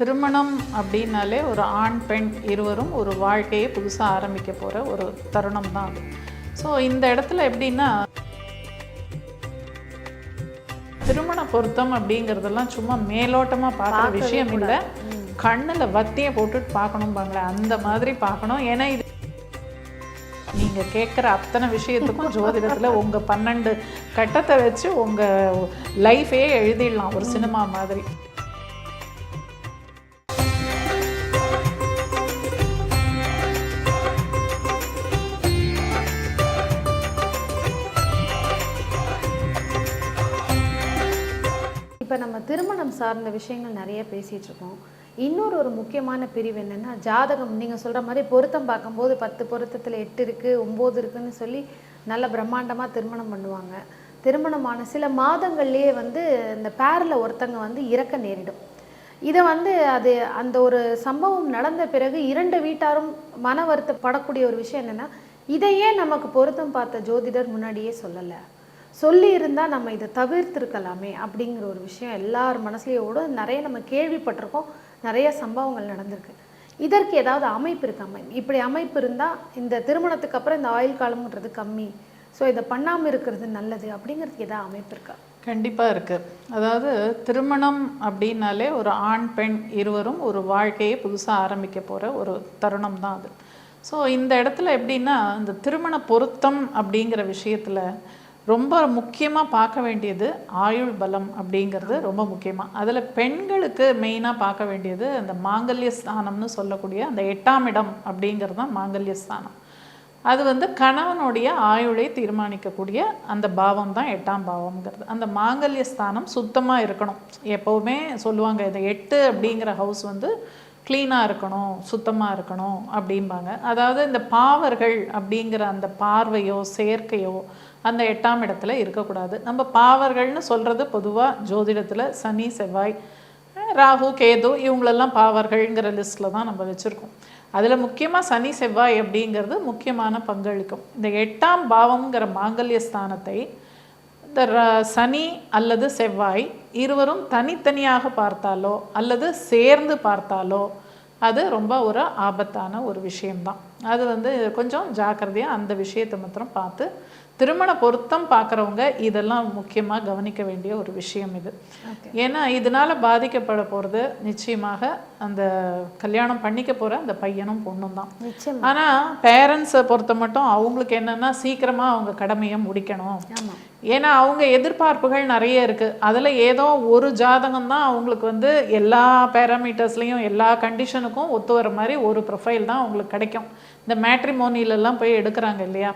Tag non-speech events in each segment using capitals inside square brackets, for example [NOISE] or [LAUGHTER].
திருமணம் அப்படின்னாலே ஒரு ஆண் பெண் இருவரும் ஒரு வாழ்க்கையை புதுசாக ஆரம்பிக்க போகிற ஒரு தருணம் தான். அது ஸோ இந்த இடத்துல எப்படின்னா திருமண பொருத்தம் அப்படிங்கிறதெல்லாம் சும்மா மேலோட்டமாக பார்க்குற விஷயம் இல்லை. கண்ணில் வத்தியை போட்டுட்டு பார்க்கணும்பாங்களே அந்த மாதிரி பார்க்கணும். ஏன்னா இது நீங்கள் கேட்குற அத்தனை விஷயத்துக்கும் ஜோதிடத்தில் [LAUGHS] உங்கள் பன்னெண்டு கட்டத்தை வச்சு உங்கள் லைஃபே எழுதிடலாம். ஒரு சினிமா மாதிரி. திருமணம் சார்ந்த விஷயங்கள் நிறைய பேசிகிட்ருக்கோம். இருக்கோம் இன்னொரு ஒரு முக்கியமான பிரிவு என்னென்னா ஜாதகம். நீங்கள் சொல்கிற மாதிரி பொருத்தம் பார்க்கும்போது பத்து பொருத்தத்தில் எட்டு இருக்குது ஒம்பது இருக்குன்னு சொல்லி நல்ல பிரம்மாண்டமாக திருமணம் பண்ணுவாங்க. திருமணமான சில மாதங்கள்லேயே வந்து இந்த பேரில் ஒருத்தங்க வந்து இறக்க நேரிடும். இதை வந்து அது அந்த ஒரு சம்பவம் நடந்த பிறகு இரண்டு வீட்டாரும் மன வருத்தப்படக்கூடிய ஒரு விஷயம் என்னென்னா இதையே நமக்கு பொருத்தம் பார்த்த ஜோதிடர் முன்னாடியே சொல்லலை. சொல்லியிருந்தால் நம்ம இதை தவிர்த்திருக்கலாமே அப்படிங்கிற ஒரு விஷயம் எல்லார் மனசுலையோடு நிறைய நம்ம கேள்விப்பட்டிருக்கோம். நிறைய சம்பவங்கள் நடந்திருக்கு. இதற்கு ஏதாவது அமைப்பு இருக்கா? மேம் இப்படி அமைப்பு இருந்தால் இந்த திருமணத்துக்கு அப்புறம் இந்த ஆயுள் காலம்ன்றது கம்மி. ஸோ இதை பண்ணாமல் இருக்கிறது நல்லது அப்படிங்கிறதுக்கு ஏதாவது அமைப்பு இருக்கா? கண்டிப்பாக இருக்குது அதாவது திருமணம் அப்படின்னாலே ஒரு ஆண் பெண் இருவரும் ஒரு வாழ்க்கையை புதுசாக ஆரம்பிக்க போகிற ஒரு தருணம் தான் அது. ஸோ இந்த இடத்துல எப்படின்னா இந்த திருமண பொருத்தம் அப்படிங்கிற விஷயத்தில் ரொம்ப முக்கியமாக பார்க்க வேண்டியது ஆயுள் பலம் அப்படிங்கிறது ரொம்ப முக்கியமாக அதில் பெண்களுக்கு மெயினாக பார்க்க வேண்டியது அந்த மாங்கல்ய ஸ்தானம்னு சொல்லக்கூடிய அந்த எட்டாம் இடம் அப்படிங்கிறது தான் மாங்கல்ய ஸ்தானம். அது வந்து கணவனுடைய ஆயுளை தீர்மானிக்கக்கூடிய அந்த பாவம் தான் எட்டாம் பாவம்ங்கிறது. அந்த மாங்கல்ய ஸ்தானம் சுத்தமாக இருக்கணும். எப்போவுமே சொல்லுவாங்க இந்த எட்டு அப்படிங்கிற ஹவுஸ் வந்து க்ளீனாக இருக்கணும் சுத்தமாக இருக்கணும் அப்படிம்பாங்க. அதாவது இந்த பாவர்கள் அப்படிங்கிற அந்த பார்வையோ சேர்க்கையோ அந்த எட்டாம் இடத்துல இருக்கக்கூடாது. நம்ம பாவர்கள்னு சொல்கிறது பொதுவாக ஜோதிடத்தில் சனி செவ்வாய் ராகு கேது இவங்களெல்லாம் பாவர்கள்ங்கிற லிஸ்ட்டில் தான் நம்ம வச்சுருக்கோம். அதில் முக்கியமாக சனி செவ்வாய் அப்படிங்கிறது முக்கியமான பங்களிக்கும். இந்த எட்டாம் பாவம்ங்கிற மாங்கல்ய ஸ்தானத்தை இந்த ர- சனி அல்லது செவ்வாய் இருவரும் தனித்தனியாக பார்த்தாலோ அல்லது சேர்ந்து பார்த்தாலோ அது ரொம்ப ஒரு ஆபத்தான ஒரு விஷயம்தான். அது வந்து கொஞ்சம் ஜாக்கிரதையாக அந்த விஷயத்தை மாத்திரம் பார்த்து திருமண பொருத்தம் பார்க்குறவங்க இதெல்லாம் முக்கியமாக கவனிக்க வேண்டிய ஒரு விஷயம் இது. ஏன்னா இதனால பாதிக்கப்பட போகிறது நிச்சயமாக அந்த கல்யாணம் பண்ணிக்க போகிற அந்த பையனும் பொண்ணும் தான். ஆனால் பேரண்ட்ஸை பொறுத்த மட்டும் அவங்களுக்கு என்னென்னா சீக்கிரமாக அவங்க கடமையை முடிக்கணும். ஏன்னா அவங்க எதிர்பார்ப்புகள் நிறைய இருக்குது அதில் ஏதோ ஒரு ஜாதகம் தான் அவங்களுக்கு வந்து எல்லா பேராமீட்டர்ஸ்லேயும் எல்லா கண்டிஷனுக்கும் ஒத்து வர மாதிரி ஒரு ப்ரொஃபைல் தான் அவங்களுக்கு கிடைக்கும். இந்த எல்லாம் போய் எடுக்கிறாங்க இல்லையா?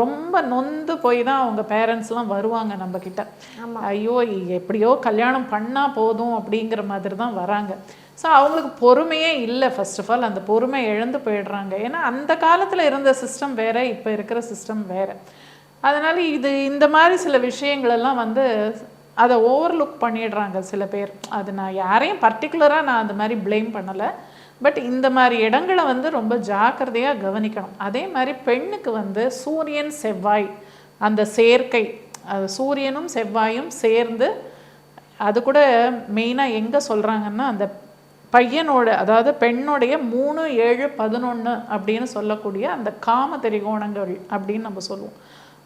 ரொம்ப நொந்து போய் தான் அவங்க பேரண்ட்ஸ்லாம் வருவாங்க நம்ம கிட்ட ஐயோ எப்படியோ கல்யாணம் பண்ணால் போதும் அப்படிங்கிற மாதிரி தான் வராங்க. ஸோ அவங்களுக்கு பொறுமையே இல்லை ஃபர்ஸ்ட் ஆஃப் ஆல் அந்த பொறுமை இழந்து போயிடுறாங்க. ஏன்னா அந்த காலத்தில் இருந்த சிஸ்டம் வேற இப்போ இருக்கிற சிஸ்டம் வேற. அதனால இது இந்த மாதிரி சில விஷயங்கள் எல்லாம் வந்து அதை ஓவர்லுக் பண்ணிடுறாங்க சில பேர். அது நான் யாரையும் பர்டிகுலராக நான் அந்த மாதிரி ப்ளேம் பண்ணலை. பட் இந்த மாதிரி இடங்களை வந்து ரொம்ப ஜாக்கிரதையாக கவனிக்கணும். அதே மாதிரி பெண்ணுக்கு வந்து சூரியன் செவ்வாய் அந்த சேர்க்கை அது சூரியனும் செவ்வாயும் சேர்ந்து அது கூட மெயினாக எங்கே சொல்கிறாங்கன்னா அந்த பையனோட அதாவது பெண்ணுடைய மூணு ஏழு பதினொன்று அப்படின்னு சொல்லக்கூடிய அந்த காம திரிகோணங்கள் அப்படின்னு நம்ம சொல்லுவோம்.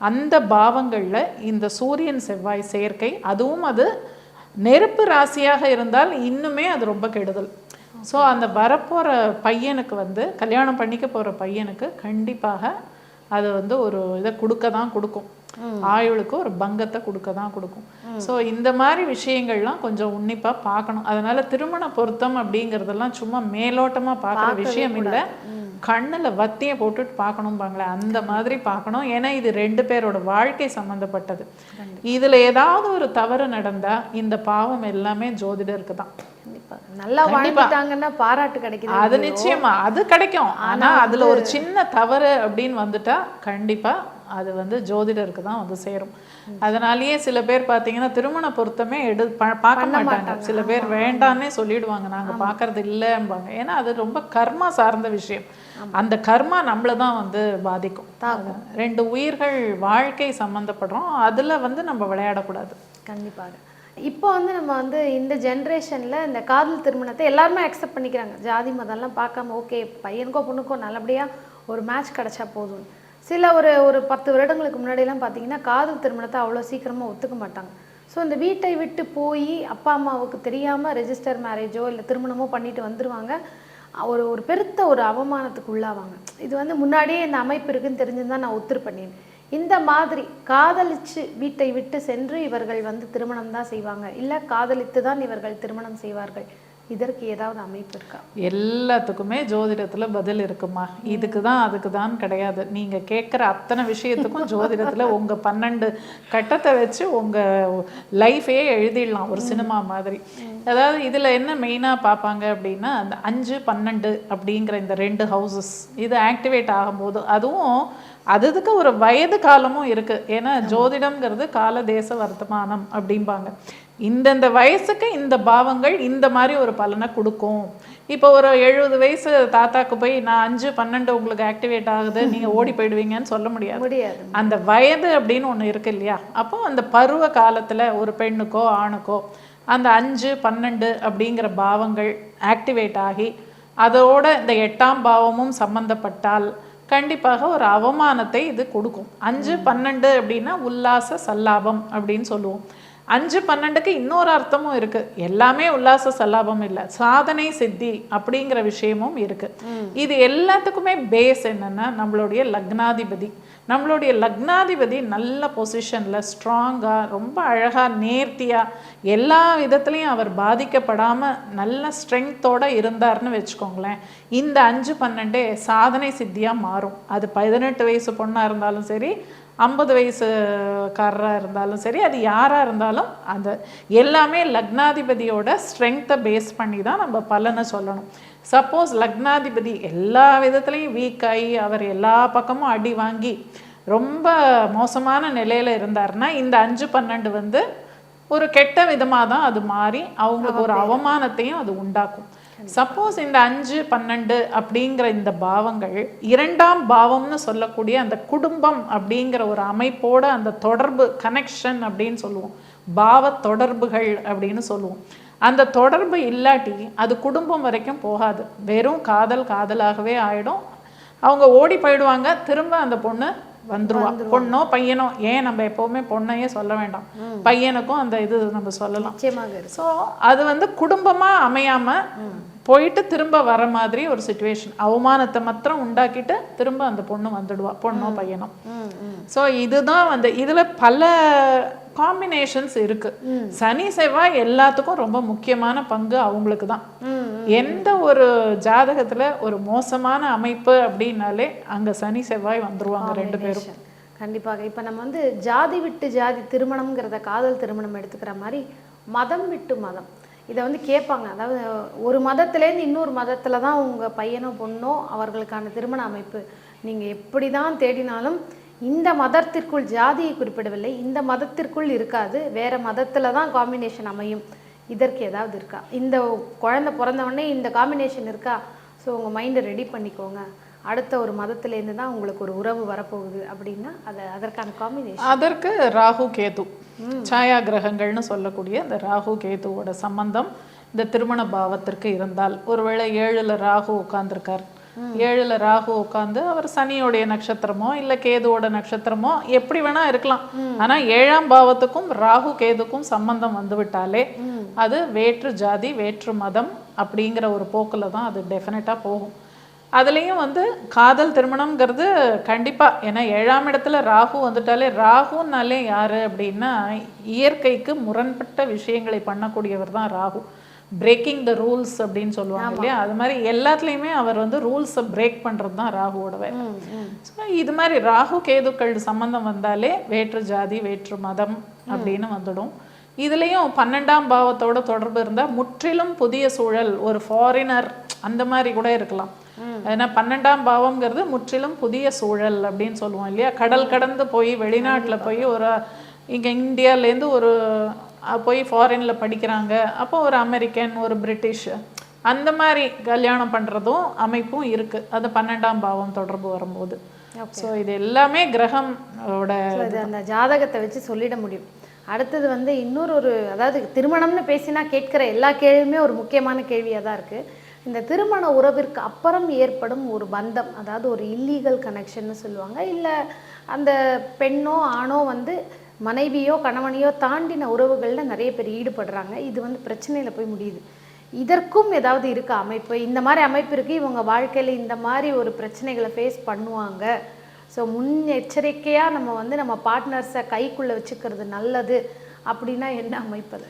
அந்த பாவங்களில் இந்த சூரியன் செவ்வாய் சேர்க்கை அதுவும் அது நெருப்பு ராசியாக இருந்தால் இன்னுமே அது ரொம்ப கெடுதல். ஸோ அந்த வரப்போகிற பையனுக்கு வந்து கல்யாணம் பண்ணிக்க போகிற பையனுக்கு கண்டிப்பாக அது வந்து ஒரு இதை கொடுக்க தான் கொடுக்கும் ஆயுளுக்கு ஒரு பங்கத்தை கொடுக்க தான் கொடுக்கும் ஸோ இந்த மாதிரி விஷயங்கள்லாம் கொஞ்சம் உன்னிப்பாக பார்க்கணும். அதனால திருமண பொருத்தம் அப்படிங்கிறதெல்லாம் சும்மா மேலோட்டமாக பார்க்குற விஷயம் இல்லை. கண்ணில் வத்தியை போட்டுட்டு பார்க்கணும்பாங்களே அந்த மாதிரி பார்க்கணும். ஏன்னா இது ரெண்டு பேரோட வாழ்க்கை சம்மந்தப்பட்டது இதில் ஏதாவது ஒரு தவறு நடந்தா இந்த பாவம் எல்லாமே ஜோதிடருக்கு தான். நல்லா வாழ்ந்துட்டாங்கன்னா பாராட்டு கிடைக்குது அது நிச்சயமா. அது கிடைக்கும். ஆனா அதுல ஒரு சின்ன தவறு அப்படின்னு வந்துட்டா கண்டிப்பா அது வந்து ஜோதிடருக்கு தான் வந்து சேரும். அதனாலேயே சில பேர் பார்த்தீங்கன்னா திருமண பொருத்தமே எடு பார்க்க மாட்டாங்க. சில பேர் வேண்டான்னே சொல்லிடுவாங்க. நாங்க பார்க்கறது இல்லைம்பாங்க. ஏன்னா அது ரொம்ப கர்மா சார்ந்த விஷயம். அந்த கர்மா நம்மளை தான் வந்து பாதிக்கும். ரெண்டு உயிர்கள் வாழ்க்கை சம்மந்தப்படுறோம் அதுல வந்து நம்ம விளையாடக்கூடாது. கண்டிப்பாக இப்போ வந்து நம்ம வந்து இந்த ஜென்ரேஷனில் இந்த காதல் திருமணத்தை எல்லாருமே அக்செப்ட் பண்ணிக்கிறாங்க. ஜாதி மதம்லாம் பார்க்காம ஓகே பையனுக்கோ பொண்ணுக்கோ நல்லபடியாக ஒரு மேட்ச் கிடச்சா போதும் சில ஒரு ஒரு பத்து வருடங்களுக்கு முன்னாடிலாம் பார்த்தீங்கன்னா காதல் திருமணத்தை அவ்வளோ சீக்கிரமாக ஒத்துக்க மாட்டாங்க. ஸோ இந்த வீட்டை விட்டு போய் அப்பா அம்மாவுக்கு தெரியாமல் ரெஜிஸ்டர் மேரேஜோ இல்லை திருமணமோ பண்ணிட்டு வந்துடுவாங்க ஒரு ஒரு பெருத்த ஒரு அவமானத்துக்கு உள்ளாவாங்க. இது வந்து முன்னாடியே இந்த அமைப்பு இருக்குன்னு தெரிஞ்சிருந்தா நான் ஒத்துரு பண்ணினேன் இந்த மாதிரி காதலிச்சு வீட்டை விட்டு சென்று இவர்கள் வந்து திருமணம் தான் செய்வாங்க. இல்லை காதலித்து தான் இவர்கள் திருமணம் செய்வார்கள். இதற்கு ஏதாவது அமைப்பு இருக்கா? எல்லாத்துக்குமே ஜோதிடத்துல பதில் இருக்குமா? இதுக்கு தான் அதுக்கு தான் கிடையாது. நீங்க கேட்குற அத்தனை விஷயத்துக்கும் ஜோதிடத்துல உங்க பன்னெண்டு கட்டத்தை வச்சு உங்க லைஃபையே எழுதிடலாம் ஒரு சினிமா மாதிரி. அதாவது இதுல என்ன மெயினாக பார்ப்பாங்க அப்படின்னா அந்த அஞ்சு பன்னெண்டு அப்படிங்கிற இந்த ரெண்டு ஹவுசஸ் இது ஆக்டிவேட் ஆகும்போது அதுவும் அது அதுக்கு ஒரு வயது காலமும் இருக்கு. ஏன்னா ஜோதிடம்ங்கிறது கால தேச வர்த்தமானம் அப்படிம்பாங்க. இந்தந்த வயசுக்கு இந்த பாவங்கள் இந்த மாதிரி ஒரு பலனை கொடுக்கும். இப்போ ஒரு எழுபது வயசு தாத்தாக்கு போய் நான் அஞ்சு பன்னெண்டு உங்களுக்கு ஆக்டிவேட் ஆகுது. நீங்க [LAUGHS] ஓடி போயிடுவீங்கன்னு சொல்ல முடியாது. முடியாது. அந்த வயது அப்படின்னு ஒண்ணு இருக்கு இல்லையா? அப்போ அந்த பருவ காலத்துல ஒரு பெண்ணுக்கோ ஆணுக்கோ அந்த அஞ்சு பன்னெண்டு அப்படிங்கிற பாவங்கள் ஆக்டிவேட் ஆகி அதோட இந்த எட்டாம் பாவமும் சம்பந்தப்பட்டால் கண்டிப்பாக ஒரு அவமானத்தை இது கொடுக்கும். அஞ்சு பன்னெண்டு அப்படின்னா உல்லாச சல்லாபம் அப்படின்னு சொல்லுவோம். அஞ்சு பன்னெண்டுக்கு இன்னொரு அர்த்தமும் இருக்கு. எல்லாமே உல்லாச சல்லாபம் இல்லை. சாதனை சித்தி அப்படிங்கிற விஷயமும் இருக்கு. இது எல்லாத்துக்குமே பேஸ் என்னன்னா நம்மளுடைய லக்னாதிபதி. நம்மளுடைய லக்னாதிபதி நல்ல பொசிஷனில் ஸ்ட்ராங்காக ரொம்ப அழகாக நேர்த்தியாக எல்லா விதத்துலையும் அவர் பாதிக்கப்படாமல் நல்ல ஸ்ட்ரென்த்தோடு இருந்தார்னு வச்சுக்கோங்களேன். இந்த அஞ்சு பன்னெண்டே சாதனை சித்தியாக மாறும். அது பதினெட்டு வயசு பொண்ணாக இருந்தாலும் சரி ஐம்பது வயசுக்காரராக இருந்தாலும் சரி அது யாராக இருந்தாலும் அந்த எல்லாமே லக்னாதிபதியோட ஸ்ட்ரென்த்தை பேஸ் பண்ணி தான் நம்ம பலனை சொல்லணும். சப்போஸ் லக்னாதிபதி எல்லா விதத்துலையும் வீக் ஆகி அவர் எல்லா பக்கமும் அடி வாங்கி ரொம்ப மோசமான நிலையில் இருந்தாருன்னா இந்த அஞ்சு பன்னெண்டு வந்து ஒரு கெட்ட விதமாக தான் அது மாறி அவங்களுக்கு ஒரு அவமானத்தையும் அது உண்டாக்கும். சப்போஸ் இந்த அஞ்சு பன்னெண்டு அப்படிங்கிற இந்த பாவங்கள் இரண்டாம் பாவம்னு சொல்லக்கூடிய அந்த குடும்பம் அப்படிங்கிற ஒரு அமைப்போட அந்த தொடர்பு கனெக்ஷன் அப்படின்னு சொல்லுவோம். பாவ தொடர்புகள் அப்படின்னு சொல்லுவோம். அந்த தொடர்பு இல்லாட்டி அது குடும்பம் வரைக்கும் போகாது. வெறும் காதல் காதலாகவே ஆயிடும். அவங்க ஓடி போயிடுவாங்க. திரும்ப அந்த பொண்ணு வந்துருவா. பொண்ணோ பையனோ ஏன் நம்ம எப்பவுமே பொண்ணையே சொல்ல வேண்டாம். பையனுக்கும் அந்த இது நம்ம சொல்லலாம். ஸோ அது வந்து குடும்பமா அமையாம போயிட்டு திரும்ப வர மாதிரி ஒரு சுச்சுவேஷன் அவமானத்தை மாத்திரம் உண்டாக்கிட்டு திரும்ப அந்த பொண்ணு வந்துடுவா. பொண்ணோ பையனோ. ஸோ இதுதான் வந்து இதுல பல காம்பினேஷன்ஸ் இருக்கு. சனி செவ்வாய் எல்லாத்துக்கும் ரொம்ப முக்கியமான பங்கு அவங்களுக்கு தான் எந்த ஒரு ஜாதகத்துல ஒரு மோசமான அமைப்பு அப்படின்னாலே அங்க சனி செவ்வாய் வந்துருவாங்க ரெண்டு பேரும். கண்டிப்பாக. இப்போ நம்ம வந்து ஜாதி விட்டு ஜாதி திருமணம்ங்கிறத காதல் திருமணம் எடுத்துக்கிற மாதிரி மதம் விட்டு மதம். இதை வந்து கேட்பாங்க. அதாவது ஒரு மதத்துலேருந்து இன்னொரு மதத்தில் தான் உங்கள் பையனோ பொண்ணோ அவர்களுக்கான திருமண அமைப்பு. நீங்கள் எப்படி தான் தேடினாலும் இந்த மதத்திற்குள் ஜாதியை குறிப்பிடவில்லை. இந்த மதத்திற்குள் இருக்காது. வேற மதத்தில் தான் காம்பினேஷன் அமையும். இதற்கு ஏதாவது இருக்கா? இந்த குழந்தை பிறந்த உடனே இந்த காம்பினேஷன் இருக்கா? ஸோ உங்கள் மைண்டை ரெடி பண்ணிக்கோங்க. அடுத்த ஒரு மதத்திலேருந்து தான் உங்களுக்கு ஒரு உறவு வரப்போகுது அப்படின்னா அதை அதற்கான காம்பினேஷன் அதற்கு ராகு கேது. சாயா கிரகங்கள்னு சொல்லக்கூடிய இந்த ராகு கேதுவோட சம்பந்தம் இந்த திருமண பாவத்திற்கு இருந்தால். ஒருவேளை ஏழுல ராகு உட்கார்ந்திருக்கார். ஏழுல ராகு உட்கார்ந்து அவர் சனியோடைய நட்சத்திரமோ இல்ல கேதுவோட நட்சத்திரமோ எப்படி வேணா இருக்கலாம். ஆனா ஏழாம் பாவத்துக்கும் ராகு கேதுக்கும் சம்பந்தம் வந்து விட்டாலே அது வேற்று ஜாதி வேற்று மதம் அப்படிங்கிற ஒரு போக்குல தான் அது டெஃபினட்டா போகும். அதுலேயும் வந்து காதல் திருமணம்ங்கிறது கண்டிப்பா. ஏன்னா ஏழாம் இடத்துல ராகு வந்துட்டாலே ராகுனாலே யாரு அப்படின்னா இயற்கைக்கு முரண்பட்ட விஷயங்களை பண்ணக்கூடியவர் தான் ராகு. பிரேக்கிங் த ரூல்ஸ் அப்படின்னு சொல்லுவாங்க இல்லையா? அது மாதிரி எல்லாத்துலேயுமே அவர் வந்து ரூல்ஸை பிரேக் பண்றது தான் ராகுவோட வேலை. ஸோ இது மாதிரி ராகு கேதுக்கள் சம்பந்தம் வந்தாலே வேற்று ஜாதி வேற்று மதம் அப்படின்னு வந்துடும். இதுலேயும் பன்னெண்டாம் பாவத்தோட தொடர்பு இருந்தால் முற்றிலும் புதிய சூழல் ஒரு ஃபாரினர் அந்த மாதிரி கூட இருக்கலாம். ஏன்னா பன்னெண்டாம் பாவம்ங்கிறது முற்றிலும் புதிய சூழல் அப்படின்னு சொல்லுவோம் இல்லையா? கடல் கடந்து போய் வெளிநாட்டுல போய் ஒரு இங்க இந்தியாலேருந்து ஒரு போய் ஃபாரின்ல படிக்கிறாங்க. அப்போ ஒரு அமெரிக்கன் ஒரு பிரிட்டிஷ் அந்த மாதிரி கல்யாணம் பண்றதும் அமைப்பும் இருக்கு. அது பன்னெண்டாம் பாவம் தொடர்பு வரும்போது. ஸோ இது எல்லாமே கிரகம் அந்த ஜாதகத்தை வச்சு சொல்லிட முடியும். அடுத்தது வந்து இன்னொரு ஒரு அதாவது திருமணம்னு பேசினா கேட்கிற எல்லா கேள்வியுமே ஒரு முக்கியமான கேள்வியாக தான் இருக்குது இந்த திருமண உறவிற்கு அப்புறம் ஏற்படும் ஒரு பந்தம் அதாவது ஒரு இல்லீகல் கனெக்ஷன்னு சொல்லுவாங்க. இல்லை அந்த பெண்ணோ ஆணோ வந்து மனைவியோ கணவனையோ தாண்டின உறவுகளில் நிறைய பேர் ஈடுபடுறாங்க. இது வந்து பிரச்சனையில் போய் முடியுது. இதற்கும் ஏதாவது இருக்கா அமைப்பு? இந்த மாதிரி அமைப்பு இருக்குது இவங்க வாழ்க்கையில் இந்த மாதிரி ஒரு பிரச்சனைகளை ஃபேஸ் பண்ணுவாங்க. ஸோ முன்னெச்சரிக்கையாக நம்ம வந்து நம்ம பார்ட்னர்ஸை கைக்குள்ளே வச்சுக்கிறது நல்லது அப்படின்னா என்ன அமைப்பது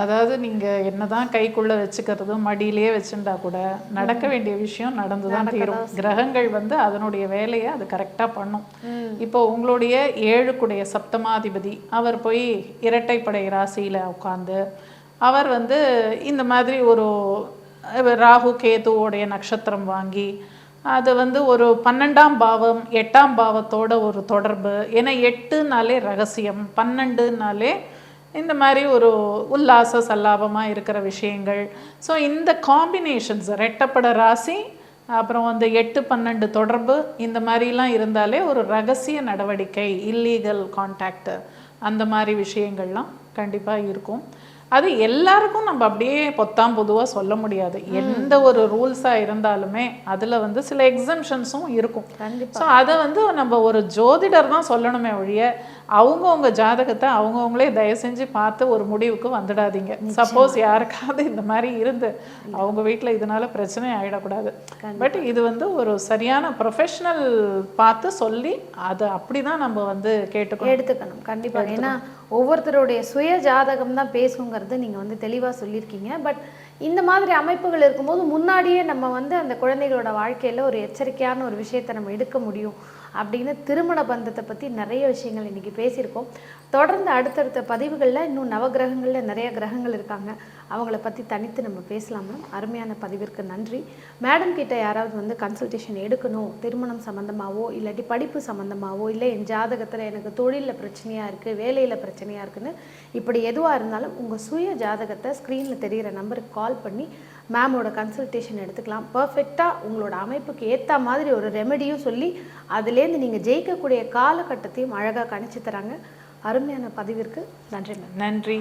அதாவது நீங்கள் என்னதான் கைக்குள்ள வச்சுக்கிறது மடியிலேயே வச்சுட்டா கூட நடக்க வேண்டிய விஷயம் நடந்து தான் தீரும். கிரகங்கள் வந்து அதனுடைய வேலையை அது கரெக்டாக பண்ணும். இப்போ உங்களுடைய ஏழுக்குடைய சப்தமாதிபதி அவர் போய் இரட்டைப்படை ராசியில் உட்காந்து அவர் வந்து இந்த மாதிரி ஒரு ராகு கேதுவோடைய நட்சத்திரம் வாங்கி அது வந்து ஒரு பன்னெண்டாம் பாவம் எட்டாம் பாவத்தோட ஒரு தொடர்பு. ஏன்னா எட்டுனாலே ரகசியம் பன்னெண்டுனாலே இந்த மாதிரி ஒரு உல்லாச சல்லாபமாக இருக்கிற விஷயங்கள். ஸோ இந்த காம்பினேஷன்ஸ் ரெட்டப்பட ராசி அப்புறம் வந்து எட்டு பன்னெண்டு தொடர்பு இந்த மாதிரிலாம் இருந்தாலே ஒரு ரகசிய நடவடிக்கை இல்லீகல் கான்டாக்ட் அந்த மாதிரி விஷயங்கள்லாம் கண்டிப்பாக இருக்கும். அது எல்லாருக்கும் நம்ம அப்படியே பொத்தாம் பொதுவாக சொல்ல முடியாது. எந்த ஒரு ரூல்ஸாக இருந்தாலுமே அதில் வந்து சில எக்ஸம்ஷன்ஸும் இருக்கும். ஸோ அதை வந்து நம்ம ஒரு ஜோதிடர் தான் சொல்லணுமே ஒழிய அவங்கவுங்க ஜாதகத்தை அவங்கவுங்களே தயவு செஞ்சு பார்த்து ஒரு முடிவுக்கு வந்துடாதீங்க. சப்போஸ் யாருக்காவது இந்த மாதிரி இருந்து அவங்க வீட்டில் இதனால பிரச்சனை ஆகிடக்கூடாது பட் இது வந்து ஒரு சரியான ப்ரொஃபஷனல் பார்த்து சொல்லி அதை அப்படி தான் நம்ம வந்து கேட்டுக்கணும். எடுத்துக்கணும். கண்டிப்பாக ஏன்னா ஒவ்வொருத்தருடைய சுய ஜாதகம் தான் பேசுங்கிறது நீங்கள் வந்து தெளிவாக சொல்லியிருக்கீங்க. பட் இந்த மாதிரி அமைப்புகள் இருக்கும்போது முன்னாடியே நம்ம வந்து அந்த குழந்தைகளோட வாழ்க்கையில் ஒரு எச்சரிக்கையான ஒரு விஷயத்தை நம்ம எடுக்க முடியும். அப்படின்னு திருமண பந்தத்தை பற்றி நிறைய விஷயங்கள் இன்றைக்கி பேசியிருக்கோம். தொடர்ந்து அடுத்தடுத்த பதிவுகளில் இன்னும் நவகிரகங்களில் நிறைய கிரகங்கள் இருக்காங்க. அவங்கள பற்றி தனித்து நம்ம பேசலாம் மேம். அருமையான பதிவிற்கு நன்றி. மேடம் கிட்ட யாராவது வந்து கன்சல்டேஷன் எடுக்கணும் திருமணம் சம்மந்தமாகவோ இல்லாட்டி படிப்பு சம்மந்தமாகவோ இல்லை என் ஜாதகத்தில் எனக்கு தொழிலில் பிரச்சனையாக இருக்குது வேலையில் பிரச்சனையாக இருக்குன்னு இப்படி எதுவாக இருந்தாலும் உங்கள் சுய ஜாதகத்தை ஸ்க்ரீனில் தெரிகிற நம்பருக்கு கால் பண்ணி மேமோட கன்சல்டேஷன் எடுத்துக்கலாம். பர்ஃபெக்டாக உங்களோட அமைப்புக்கு ஏற்ற மாதிரி ஒரு ரெமெடியும் சொல்லி அதுலேருந்து நீங்கள் ஜெயிக்கக்கூடிய காலகட்டத்தையும் அழகாக கணிச்சு தராங்க. அருமையான பதிவிற்கு நன்றி மேம் நன்றி.